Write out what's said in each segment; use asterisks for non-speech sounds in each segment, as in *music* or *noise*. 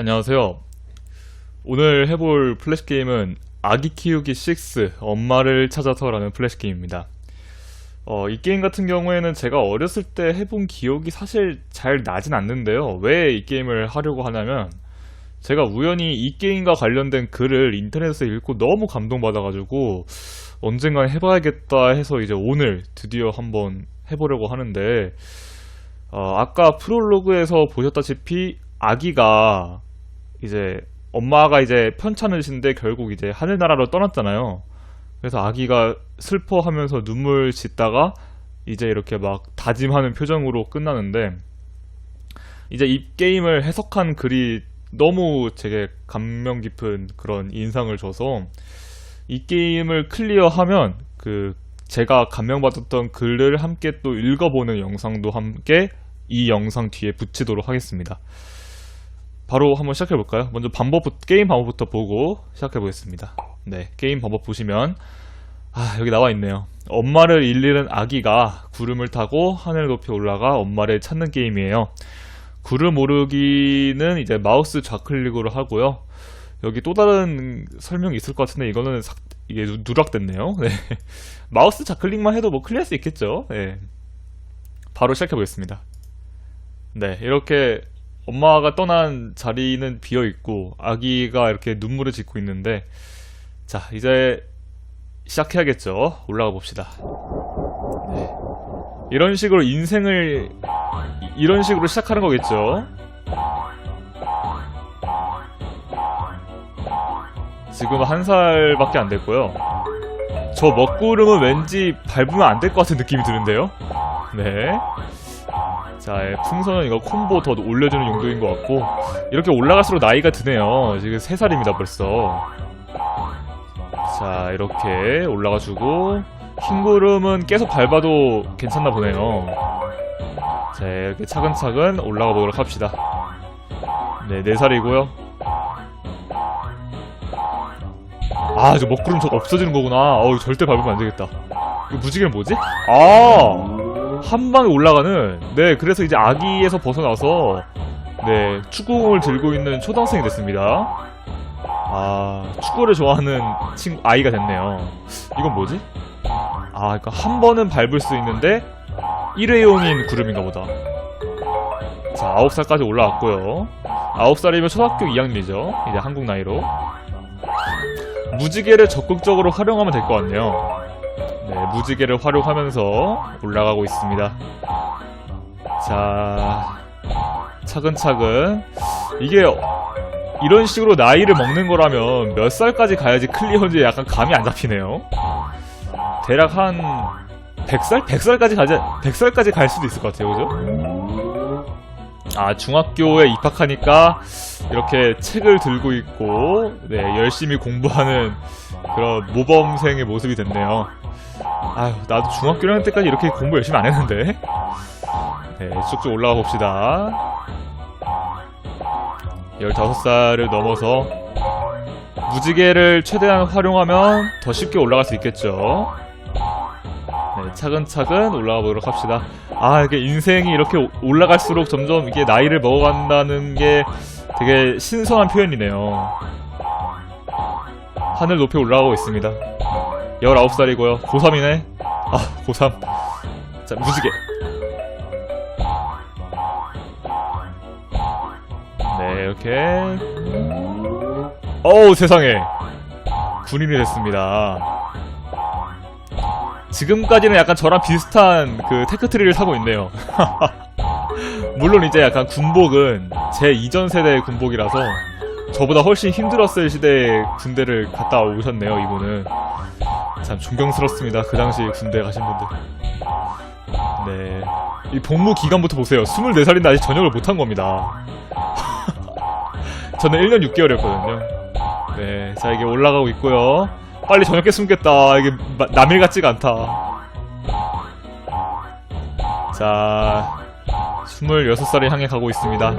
안녕하세요. 오늘 해볼 플래시 게임은 아기 키우기 6 엄마를 찾아서라는 플래시 게임입니다. 어, 이 게임 같은 경우에는 제가 어렸을 때 해본 기억이 사실 잘 나진 않는데요. 왜 이 게임을 하려고 하냐면 제가 우연히 이 게임과 관련된 글을 인터넷에서 읽고 너무 감동받아가지고 언젠간 해봐야겠다 해서 이제 오늘 드디어 한번 해보려고 하는데 어, 아까 프롤로그에서 보셨다시피 아기가 이제 엄마가 이제 편찮으신데 결국 이제 하늘나라로 떠났잖아요. 그래서 아기가 슬퍼하면서 눈물 짓다가 이제 이렇게 막 다짐하는 표정으로 끝나는데 이제 이 게임을 해석한 글이 너무 제게 감명 깊은 그런 인상을 줘서 이 게임을 클리어하면 그 제가 감명받았던 글을 함께 또 읽어보는 영상도 함께 이 영상 뒤에 붙이도록 하겠습니다. 바로 한번 시작해 볼까요? 먼저 방법 게임 방법부터 보고 시작해 보겠습니다. 네, 게임 방법 보시면 아, 여기 나와 있네요. 엄마를 잃는 아기가 구름을 타고 하늘 높이 올라가 엄마를 찾는 게임이에요. 구름 오르기는 이제 마우스 좌클릭으로 하고요. 여기 또 다른 설명이 있을 것 같은데 이거는 삭- 이게 누- 누락됐네요. *laughs* 네. 마우스 좌클릭만 해도 뭐 클리어할 수 있겠죠. 네. 바로 시작해 보겠습니다. 네, 이렇게 엄마가 떠난 자리는 비어 있고 아기가 이렇게 눈물을 짓고 있는데 자, 이제 시작해야겠죠. 올라가 봅시다. 네. 이런 식으로 인생을 이- 이런 식으로 시작하는 거겠죠. 지금 한 살밖에 안 됐고요. 저 먹구름은 왠지 밟으면 안 될 것 같은 느낌이 드는데요. 네. 자, 예, 풍선은 이거 콤보 더 올려주는 용도인 것 같고 이렇게 올라갈수록 나이가 드네요. 지금 3살입니다 벌써. 자, 이렇게 올라가주고 흰구름은 계속 밟아도 괜찮나 보네요. 자, 이렇게 차근차근 올라가 보도록 합시다. 네, 4살이고요. 아, 저 먹구름 저거 없어지는 거구나. 어우, 절대 밟으면 안 되겠다. 이거 무지개는 뭐지? 아! 한 방에 올라가는 네 그래서 이제 아기에서 벗어나서 네 축구공을 들고 있는 초등학생이 됐습니다. 아 축구를 좋아하는 친 아이가 됐네요. 이건 뭐지? 아 그러니까 한 번은 밟을 수 있는데 일회용인 구름인가 보다. 자 9살까지 올라왔고요. 9살이면 초등학교 2학년이죠. 이제 한국 나이로. 무지개를 적극적으로 활용하면 될 것 같네요 네, 무지개를 활용하면서 올라가고 있습니다. 자, 차근차근. 이게 이런 식으로 나이를 먹는 거라면 몇 살까지 가야지 클리어인지 약간 감이 안 잡히네요. 대략 한 100살? 100살까지 가자, 100살까지 갈 수도 있을 것 같아요. 그죠? 아, 중학교에 입학하니까 이렇게 책을 들고 있고, 네, 열심히 공부하는 그런 모범생의 모습이 됐네요. 아유, 나도 중학교 1학년 때까지 이렇게 공부 열심히 안 했는데. 네, 쭉쭉 올라가 봅시다. 15살을 넘어서 무지개를 최대한 활용하면 더 쉽게 올라갈 수 있겠죠. 네, 차근차근 올라가 보도록 합시다. 아, 이게 인생이 이렇게 오- 올라갈수록 점점 이게 나이를 먹어간다는 게 되게 신선한 표현이네요. 하늘 높이 올라가고 있습니다. 19살이고요. 고3이네. 아, 고3. 자, 무지개. 네, 이렇게. 어우, 세상에. 군인이 됐습니다. 지금까지는 약간 저랑 비슷한 그 테크트리를 사고 있네요. *laughs* 물론 이제 약간 군복은 제 이전 세대의 군복이라서 저보다 훨씬 힘들었을 시대의 군대를 갔다 오셨네요, 이분은. 참 존경스럽습니다. 그 당시 군대 가신 분들. 네. 이 복무 기간부터 보세요. 24살인데 아직 전역을 못한 겁니다. *laughs* 저는 1년 6개월이었거든요. 네. 자, 이게 올라가고 있고요. 빨리 전역했으면 좋겠다. 이게 마- 남일 같지가 않다. 자, 26살을 향해 가고 있습니다.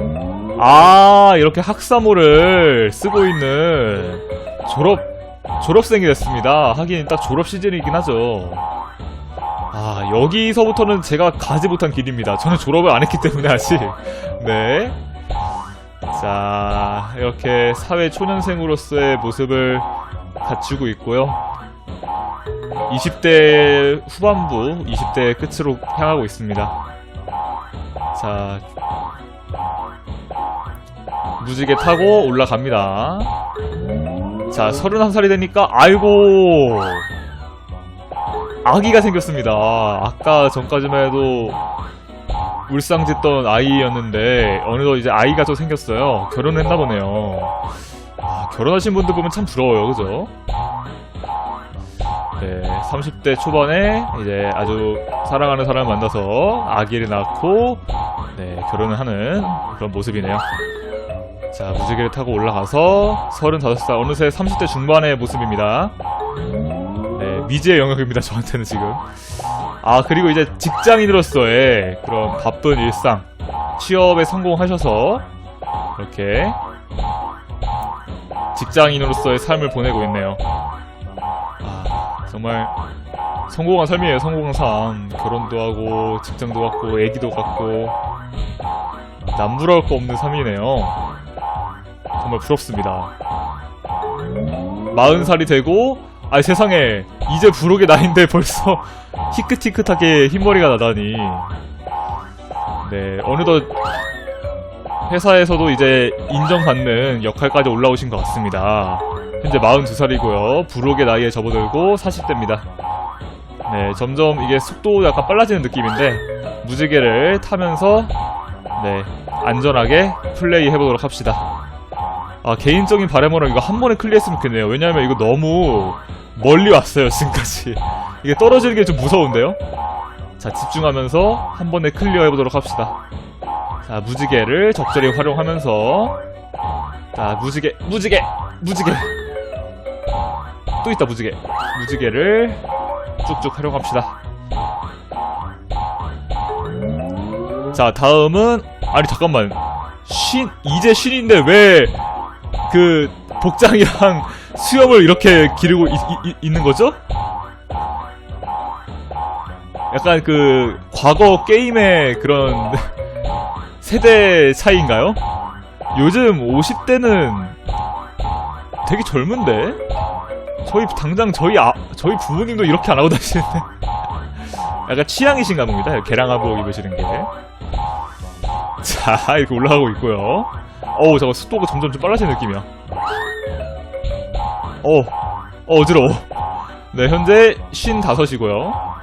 아, 이렇게 학사모를 쓰고 있는 졸업 졸업생이 됐습니다. 하긴 딱 졸업 시즌이긴 하죠. 아, 여기서부터는 제가 가지 못한 길입니다. 저는 졸업을 안 했기 때문에 아직. 네. 자, 이렇게 사회 초년생으로서의 모습을 갖추고 있고요. 20대 후반부, 20대 끝으로 향하고 있습니다. 자, 무지개 타고 올라갑니다. 자, 31살이 되니까, 아이고! 아기가 생겼습니다. 아까 전까지만 해도 울상짓던 아이였는데 어느덧 이제 아이가 또 생겼어요. 결혼했나 보네요. 아, 결혼하신 분들 보면 참 부러워요, 그죠? 네, 30대 초반에 이제 아주 사랑하는 사람을 만나서 아기를 낳고 네, 결혼을 하는 그런 모습이네요. 자, 무지개를 타고 올라가서 35살, 어느새 30대 중반의 모습입니다. 네, 미지의 영역입니다, 저한테는 지금. 아, 그리고 이제 직장인으로서의 그런 바쁜 일상, 취업에 성공하셔서, 이렇게, 직장인으로서의 삶을 보내고 있네요. 아, 정말, 성공한 삶이에요, 성공한 삶. 결혼도 하고, 직장도 갖고, 애기도 갖고, 남부러울 거 없는 삶이네요. 정말 부럽습니다. 40살이 되고, 아 세상에, 이제 부록의 나이인데 벌써 *laughs* 희끗희끗하게 흰머리가 나다니. 네, 어느덧 회사에서도 이제 인정받는 역할까지 올라오신 것 같습니다. 현재 42살이고요. 부록의 나이에 접어들고 40대입니다. 네, 점점 이게 속도 약간 빨라지는 느낌인데 무지개를 타면서 네, 안전하게 플레이 해보도록 합시다. 아, 개인적인 바람으로 이거 한 번에 클리어했으면 좋겠네요. 왜냐하면 이거 너무 멀리 왔어요, 지금까지. 이게 떨어지는 게 좀 무서운데요? 자, 집중하면서 한 번에 클리어 해보도록 합시다. 자, 무지개를 적절히 활용하면서. 자, 무지개, 무지개, 무지개. *laughs* 또 있다, 무지개. 무지개를 쭉쭉 활용합시다. 자, 다음은, 아니, 잠깐만. 신, 이제 신인데 왜, 그, 복장이랑 *laughs* 수염을 이렇게 기르고 있, 있- 있는 거죠? 약간 그 과거 게임의 그런 *laughs* 세대 차이인가요? 요즘 50대는 되게 젊은데? 저희 당장 저희 아, 저희 부모님도 이렇게 안 하고 다니시는데 *laughs* 약간 취향이신가 봅니다. 개랑아복 입으시는 게. 자 이렇게 올라가고 있고요. 어우 잠깐 속도가 점점 좀 빨라지는 느낌이야. 어, 어 어지러워. 네 현재 55이고요.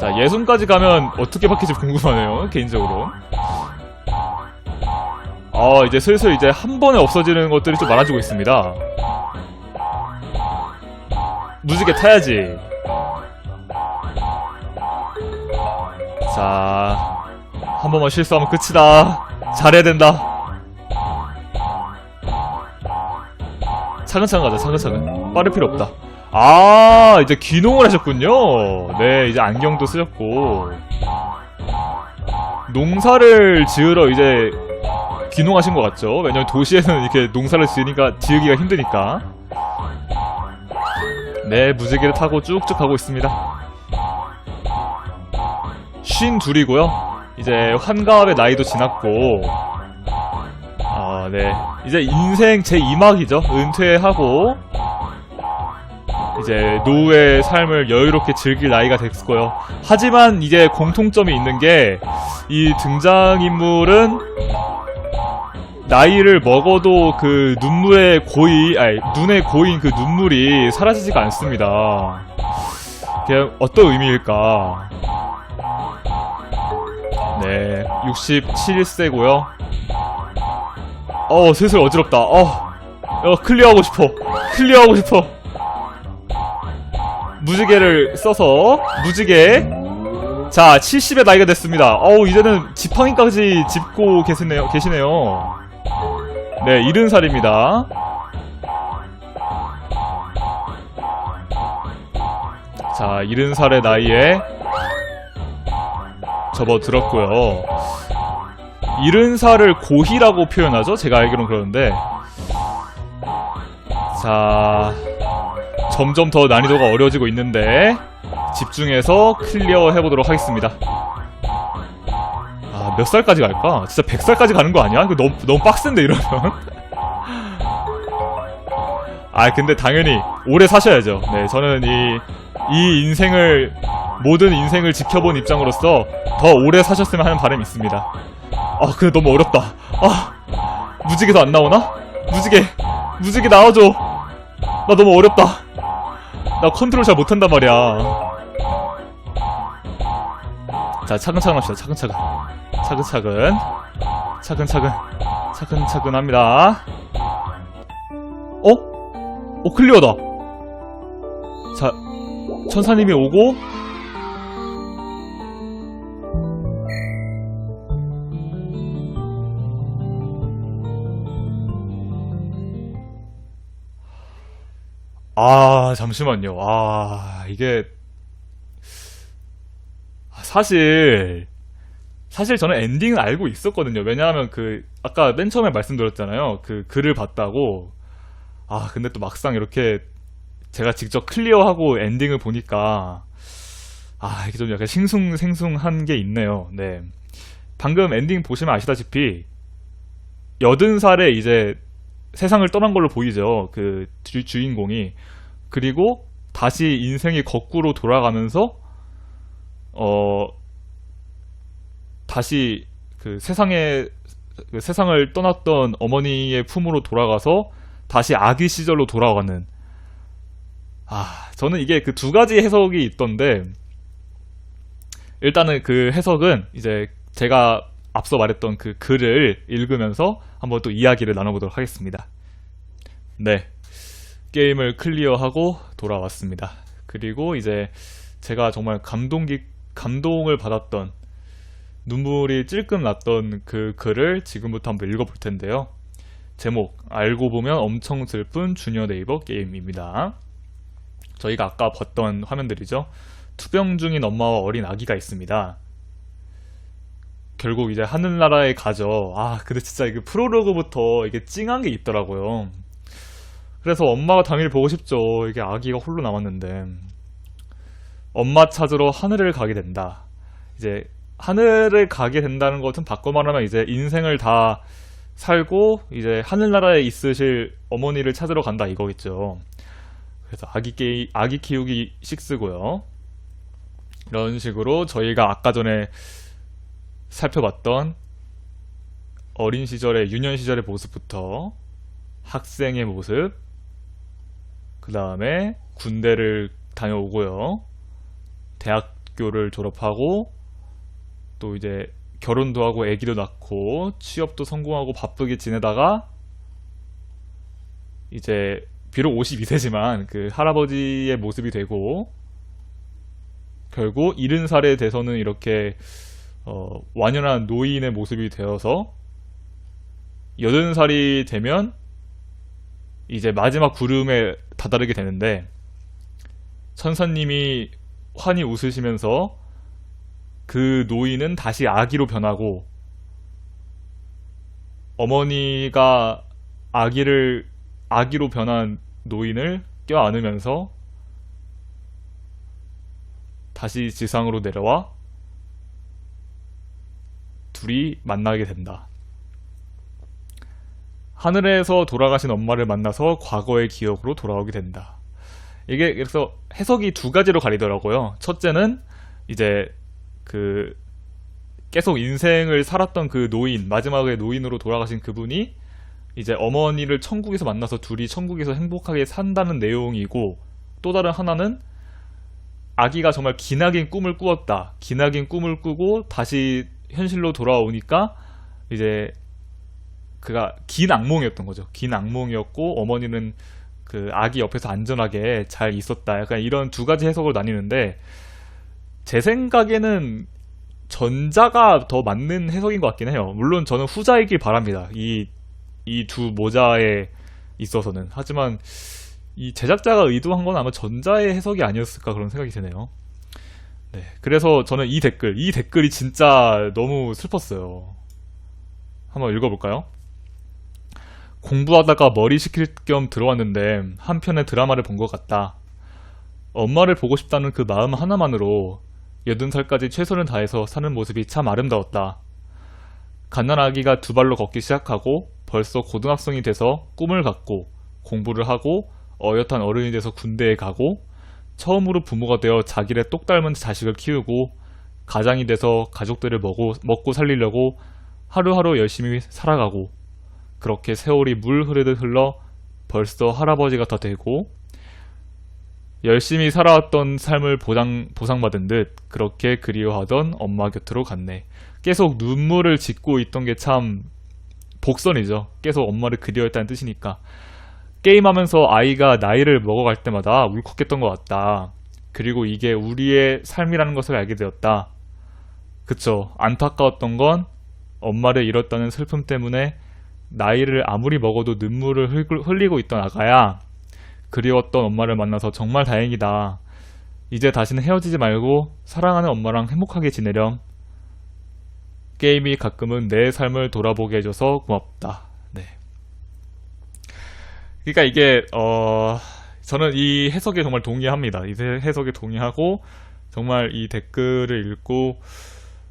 자, 예순까지 가면 어떻게 바뀔지 궁금하네요, 개인적으로. 아, 이제 슬슬 이제 한 번에 없어지는 것들이 좀 많아지고 있습니다. 무지개 타야지. 자, 한 번만 실수하면 끝이다. 잘해야 된다. 차근차근 가자, 차근차근. 빠를 필요 없다. 아, 이제 귀농을 하셨군요. 네, 이제 안경도 쓰셨고. 농사를 지으러 이제 귀농하신 것 같죠? 왜냐면 도시에는 이렇게 농사를 지으니까, 지으기가 힘드니까. 네, 무지개를 타고 쭉쭉 가고 있습니다. 쉰 둘이고요. 이제 환갑의 나이도 지났고, 아, 네. 이제 인생 제 2막이죠. 은퇴하고, 이제 노후의 삶을 여유롭게 즐길 나이가 됐고요. 하지만 이제 공통점이 있는 게 이 등장인물은 나이를 먹어도 그 눈물의 고이, 아니 눈에 고인 그 눈물이 사라지지가 않습니다. 그냥 어떤 의미일까? 네, 67세고요. 어, 슬슬 어지럽다. 어, 어 클리어하고 싶어. 클리어하고 싶어. 무지개를 써서 무지개 자 70의 나이가 됐습니다 어우 이제는 지팡이까지 짚고 계시네요 계시네요 네 70살입니다 자 70살의 나이에 접어들었고요 70살을 고희라고 표현하죠 제가 알기로는 그러는데 자 점점 더 난이도가 어려워지고 있는데 집중해서 클리어 해보도록 하겠습니다. 아 몇 살까지 갈까? 진짜 100살까지 가는 거 아니야? 너무, 너무 빡센데, 이러면? *laughs* 아, 근데 당연히 오래 사셔야죠. 네, 저는 이, 이 인생을, 모든 인생을 지켜본 입장으로서 더 오래 사셨으면 하는 바람이 있습니다. 아, 근데 너무 어렵다. 아, 무지개도 안 나오나? 무지개, 무지개 나와줘. 나 너무 어렵다. 나 컨트롤 잘 못한단 말이야. 자, 차근차근 합시다. 차근차근. 차근차근. 차근차근. 차근차근 합니다. 어? 어, 클리어다. 자, 천사님이 오고, 아, 잠시만요. 아, 이게, 사실, 사실 저는 엔딩은 알고 있었거든요. 왜냐하면 그, 아까 맨 처음에 말씀드렸잖아요. 그 글을 봤다고. 아, 근데 또 막상 이렇게 제가 직접 클리어하고 엔딩을 보니까, 아, 이게 좀 약간 싱숭생숭한 게 있네요. 네. 방금 엔딩 보시면 아시다시피, 여든 살에 이제 세상을 떠난 걸로 보이죠. 그 주, 주인공이. 그리고 다시 인생이 거꾸로 돌아가면서, 어, 다시 그 세상에, 그 세상을 떠났던 어머니의 품으로 돌아가서 다시 아기 시절로 돌아가는. 아, 저는 이게 그 두 가지 해석이 있던데, 일단은 그 해석은 이제 제가 앞서 말했던 그 글을 읽으면서 한번 또 이야기를 나눠보도록 하겠습니다. 네. 게임을 클리어하고 돌아왔습니다. 그리고 이제 제가 정말 감동기, 감동을 받았던 눈물이 찔끔 났던 그 글을 지금부터 한번 읽어볼 텐데요. 제목, 알고 보면 엄청 슬픈 주니어 네이버 게임입니다. 저희가 아까 봤던 화면들이죠. 투병 중인 엄마와 어린 아기가 있습니다. 결국 이제 하늘나라에 가죠. 아, 근데 진짜 이게 프로로그부터 이게 찡한 게 있더라고요. 그래서 엄마가 당일 보고 싶죠. 이게 아기가 홀로 남았는데. 엄마 찾으러 하늘을 가게 된다. 이제 하늘을 가게 된다는 것은 바꿔 말하면 이제 인생을 다 살고 이제 하늘나라에 있으실 어머니를 찾으러 간다 이거겠죠. 그래서 아기 게 아기 키우기 6고요. 이런 식으로 저희가 아까 전에 살펴봤던 어린 시절의 유년 시절의 모습부터 학생의 모습, 그 다음에 군대를 다녀오고요. 대학교를 졸업하고 또 이제 결혼도 하고 아기도 낳고 취업도 성공하고 바쁘게 지내다가 이제 비록 52세지만 그 할아버지의 모습이 되고 결국 70살에 돼서는 이렇게 어, 완연한 노인의 모습이 되어서 80살이 되면 이제 마지막 구름에 다다르게 되는데 천사님이 환히 웃으시면서 그 노인은 다시 아기로 변하고 어머니가 아기를 아기로 변한 노인을 껴안으면서 다시 지상으로 내려와 둘이 만나게 된다. 하늘에서 돌아가신 엄마를 만나서 과거의 기억으로 돌아오게 된다. 이게 그래서 해석이 두 가지로 가리더라고요. 첫째는 이제 그 계속 인생을 살았던 그 노인, 마지막에 노인으로 돌아가신 그분이 이제 어머니를 천국에서 만나서 둘이 천국에서 행복하게 산다는 내용이고 또 다른 하나는 아기가 정말 기나긴 꿈을 꾸었다. 기나긴 꿈을 꾸고 다시 현실로 돌아오니까 이제 그가 긴 악몽이었던 거죠. 긴 악몽이었고 어머니는 그 아기 옆에서 안전하게 잘 있었다. 약간 이런 두 가지 해석을 나뉘는데 제 생각에는 전자가 더 맞는 해석인 것 같긴 해요. 물론 저는 후자이길 바랍니다. 이 이 두 모자에 있어서는 하지만 이 제작자가 의도한 건 아마 전자의 해석이 아니었을까 그런 생각이 드네요. 네, 그래서 저는 이 댓글, 이 댓글이 진짜 너무 슬펐어요. 한번 읽어볼까요? 공부하다가 머리 식힐 겸 들어왔는데 한 편의 드라마를 본 것 같다. 엄마를 보고 싶다는 그 마음 하나만으로 80살까지 최선을 다해서 사는 모습이 참 아름다웠다. 갓난아기가 두 발로 걷기 시작하고 벌써 고등학생이 돼서 꿈을 갖고 공부를 하고 어엿한 어른이 돼서 군대에 가고 처음으로 부모가 되어 자기를 똑 닮은 자식을 키우고 가장이 돼서 가족들을 먹고, 먹고 살리려고 하루하루 열심히 살아가고 그렇게 세월이 물 흐르듯 흘러 벌써 할아버지가 다 되고 열심히 살아왔던 삶을 보상, 보상받은 듯 그렇게 그리워하던 엄마 곁으로 갔네. 계속 눈물을 짓고 있던 게 참 복선이죠. 계속 엄마를 그리워했다는 뜻이니까. 게임하면서 아이가 나이를 먹어갈 때마다 울컥했던 것 같다. 그리고 이게 우리의 삶이라는 것을 알게 되었다. 그쵸. 안타까웠던 건 엄마를 잃었다는 슬픔 때문에 나이를 아무리 먹어도 눈물을 흘- 흘리고 있던 아가야. 그리웠던 엄마를 만나서 정말 다행이다. 이제 다시는 헤어지지 말고 사랑하는 엄마랑 행복하게 지내렴. 게임이 가끔은 내 삶을 돌아보게 해줘서 고맙다. 네. 그러니까 이게 어 저는 이 해석에 정말 동의합니다. 이 해석에 동의하고 정말 이 댓글을 읽고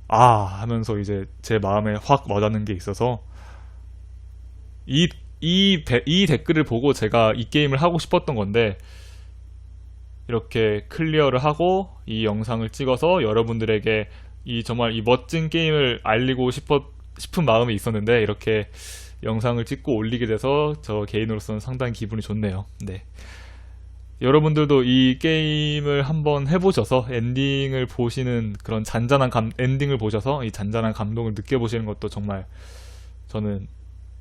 아 하면서 이제 제 마음에 확 와닿는 게 있어서 이, 이, 배- 이 댓글을 보고 제가 이 게임을 하고 싶었던 건데 이렇게 클리어를 하고 이 영상을 찍어서 여러분들에게 이 정말 이 멋진 게임을 알리고 싶어, 싶은 마음이 있었는데 이렇게 영상을 찍고 올리게 돼서 저 개인으로서는 상당히 기분이 좋네요. 네. 여러분들도 이 게임을 한번 해보셔서 엔딩을 보시는 그런 잔잔한 감, 엔딩을 보셔서 이 잔잔한 감동을 느껴보시는 것도 정말 저는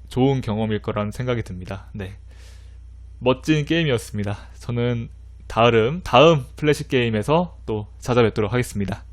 좋은 경험일 거라는 생각이 듭니다. 네. 멋진 게임이었습니다. 저는 다음, 다음 플래시 게임에서 또 찾아뵙도록 하겠습니다.